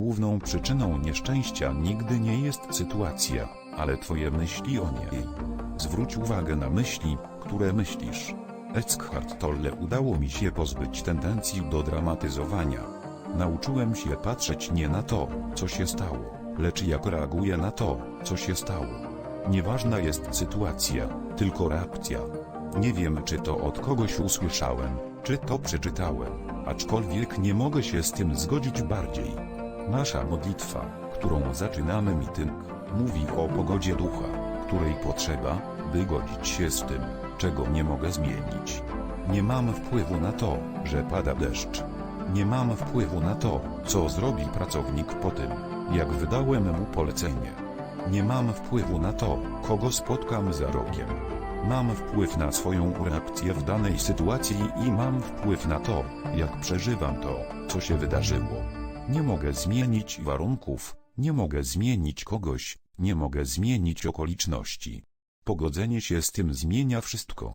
główną przyczyną nieszczęścia nigdy nie jest sytuacja, ale twoje myśli o niej. Zwróć uwagę na myśli, które myślisz. Eckhart Tolle udało mi się pozbyć tendencji do dramatyzowania. Nauczyłem się patrzeć nie na to, co się stało, lecz jak reaguję na to, co się stało. Nieważna jest sytuacja, tylko reakcja. Nie wiem czy to od kogoś usłyszałem, czy to przeczytałem, aczkolwiek nie mogę się z tym zgodzić bardziej. Nasza modlitwa, którą zaczynamy meeting, mówi o pogodzie ducha, której potrzeba, by godzić się z tym, czego nie mogę zmienić. Nie mam wpływu na to, że pada deszcz. Nie mam wpływu na to, co zrobi pracownik po tym, jak wydałem mu polecenie. Nie mam wpływu na to, kogo spotkam za rogiem. Mam wpływ na swoją reakcję w danej sytuacji i mam wpływ na to, jak przeżywam to, co się wydarzyło. Nie mogę zmienić warunków, nie mogę zmienić kogoś, nie mogę zmienić okoliczności. Pogodzenie się z tym zmienia wszystko.